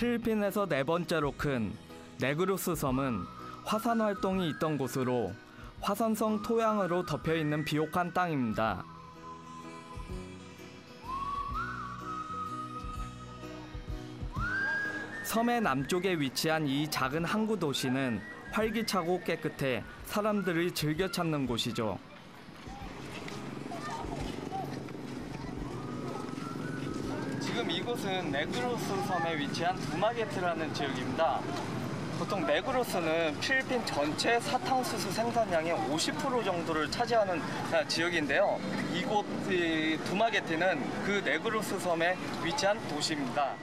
필리핀에서 네 번째로 큰 네그루스 섬은 화산 활동이 있던 곳으로 화산성 토양으로 덮여 있는 비옥한 땅입니다. 섬의 남쪽에 위치한 이 작은 항구 도시는 활기차고 깨끗해 사람들이 즐겨 찾는 곳이죠. 지금 네그로스 섬에 위치한 두마게트라는 지역입니다. 보통 네그로스는 필리핀 전체 사탕수수 생산량의 50% 정도를 차지하는 아, 지역인데요. 이곳 이 두마게트는 그 네그로스 섬에 위치한 도시입니다.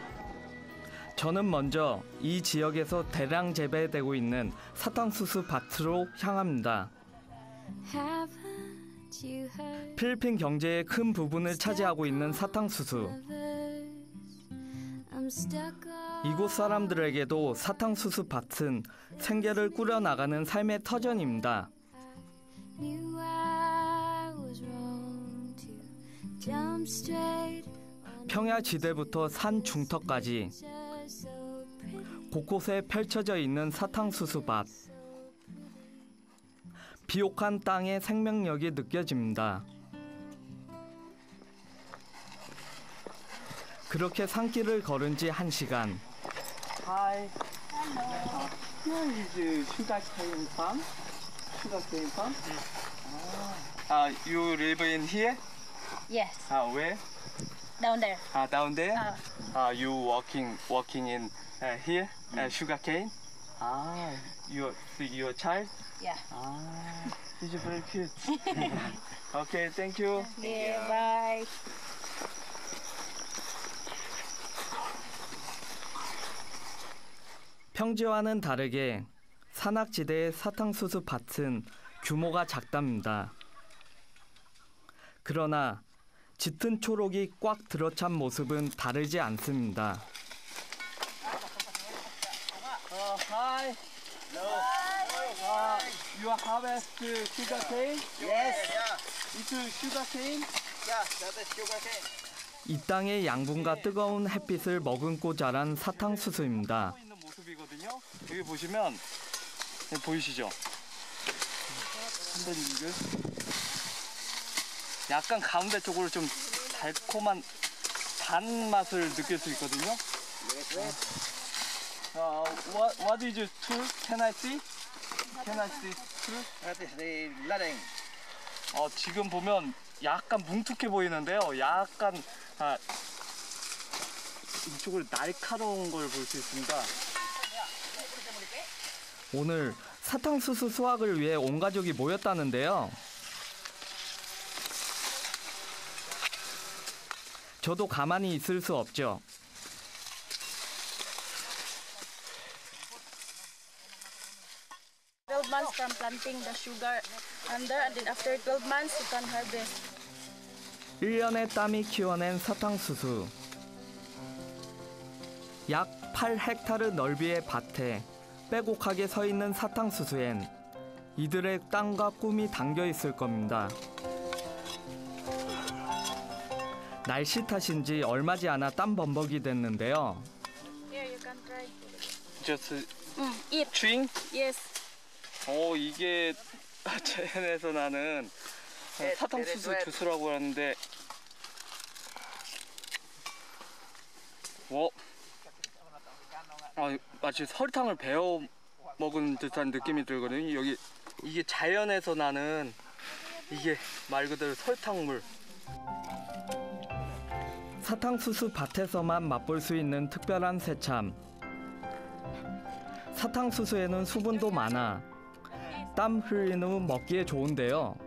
저는 먼저 이 지역에서 대량 재배되고 있는 사탕수수 밭으로 향합니다. 필리핀 경제의 큰 부분을 차지하고 있는 사탕수수. 이곳 사람들에게도 사탕수수 밭은 생계를 꾸려나가는 삶의 터전입니다. 평야 지대부터 산 중턱까지. 곳곳에 펼쳐져 있는 사탕수수 밭. 비옥한 땅의 생명력이 느껴집니다. 그렇게 산길을 걸은 지 한 시간. Hi. Here is sugarcane farm. Sugarcane farm. Ah, you live in here? Yes, Ah, where? down there. Ah, down there. Ah. Ah, you working working in uh, here? Uh, sugarcane. Ah, your your child. Yeah. Ah, he's very cute. okay, thank you. Yeah, bye. 평지와는 다르게 산악지대의 사탕수수 밭은 규모가 작답니다. 그러나 짙은 초록이 꽉 들어찬 모습은 다르지 않습니다. 이 땅의 양분과 뜨거운 햇빛을 머금고 자란 사탕수수입니다. 모습이거든요. 여기 보시면 여기 보이시죠? 한번 이걸 약간 가운데 쪽으로 좀 달콤한 단 맛을 느낄 수 있거든요. 어, what what is your tool? Can I see? Can I see tool? That is the letting. 어, 지금 보면 약간 뭉툭해 보이는데요. 약간 아, 이쪽으로 날카로운 걸 볼 수 있습니다. 오늘 사탕수수 수확을 위해 온 가족이 모였다는데요. 저도 가만히 있을 수 없죠. 1년의 땀이 키워낸 사탕수수. 약 8헥타르 넓이의 밭에 빼곡하게 서 있는 사탕수수엔 이들의 땅과 꿈이 담겨 있을 겁니다. 날씨 탓인지 얼마지 않아 땀 범벅이 됐는데요. Just eat. chewing? Yes. 어 이게 자연에서 나는 사탕수수 주스라고 하는데 어? 아, 마치 설탕을 베어 먹은 듯한 느낌이 들거든요. 여기 이게 자연에서 나는 이게 말 그대로 설탕물. 사탕수수 밭에서만 맛볼 수 있는 특별한 새참. 사탕수수에는 수분도 많아 땀 흘린 후 먹기에 좋은데요.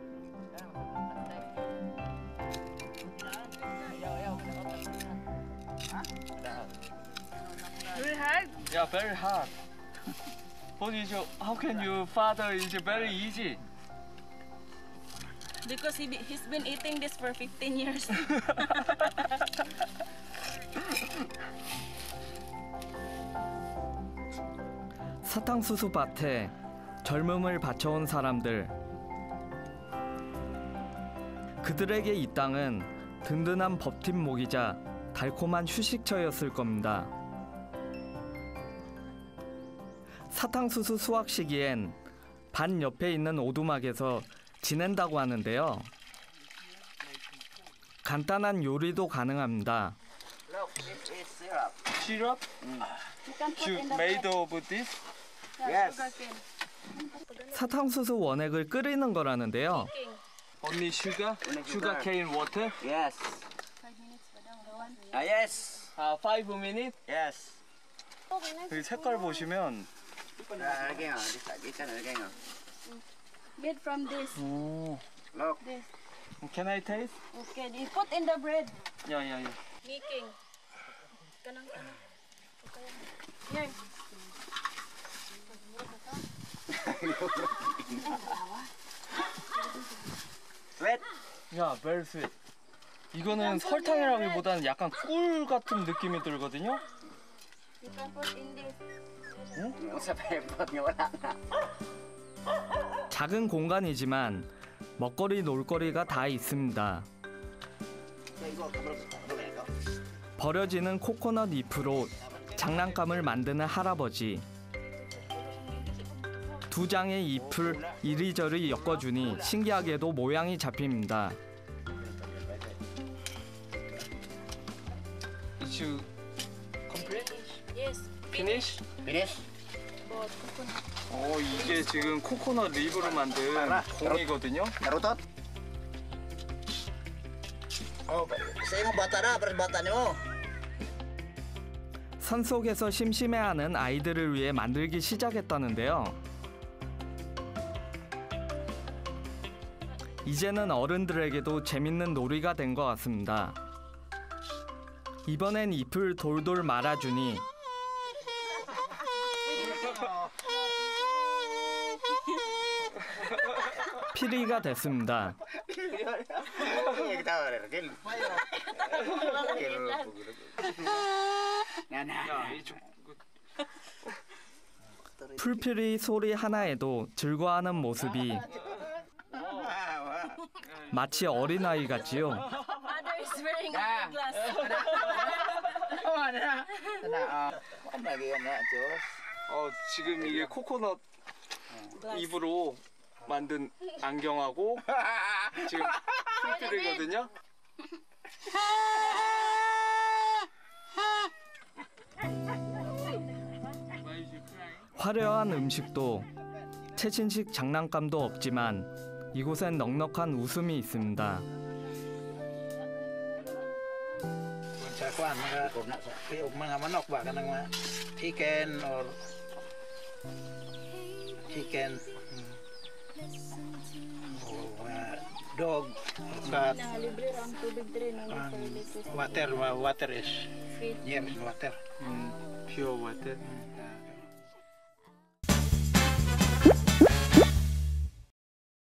Yeah, very hard. What is your? How can you father is very easy? Because he, be- he's been eating this for 15 years. 사탕수수 밭에 젊음을 바쳐온 사람들. 그들에게 이 땅은 든든한 버팀목이자 달콤한 휴식처였을 겁니다. 사탕수수 수확 시기엔 반 옆에 있는 오두막에서 지낸다고 하는데요. 간단한 요리도 가능합니다. Look, this is syrup. Syrup? You can put in the made bread. of this? Yeah, Yes. sugar cane. 사탕수수 원액을 끓이는 거라는데요. 언니 슈가? Only 슈가 sugar. 케인 워터? Yes. Ah, yes. 아, 5 minutes? Yes. 여기 색깔 보시면 Ah, lagay nga. This lagi ka na lagay nga. Made from this. 오. Look. This. Can I taste? Okay, you put in the bread. 야, 야, 야. Making. Kanang kanang. Here. Sweet. 야, very sweet. 이거는 설탕이라기보다는 약간 꿀 같은 느낌이 들거든요. You can put in this. 작은 공간이지만 먹거리 놀거리가 다 있습니다. 버려지는 코코넛 잎으로 장난감을 만드는 할아버지. 두 장의 잎을 이리저리 엮어주니 신기하게도 모양이 잡힙니다. But coconut. 어 이게 지금 코코넛 립으로 만든 공이거든요. Oh, bata nimo. 산 속에서 심심해하는 아이들을 위해 만들기 시작했다는데요. 이제는 어른들에게도 재밌는 놀이가 된 것 같습니다. 이번엔 잎을 돌돌 말아주니 피리가 됐습니다. 풀피리 소리 하나에도 즐거워하는 모습이 마치 어린아이 같지요. 어, 지금 이게 코코넛 잎으로 만든 안경하고 지금 풀필이거든요. 화려한 음식도 최신식 장난감도 없지만 이곳엔 넉넉한 웃음이 있습니다. dog cat libre ang tubig dre um, water water is yes water. Mm, pure water. mm.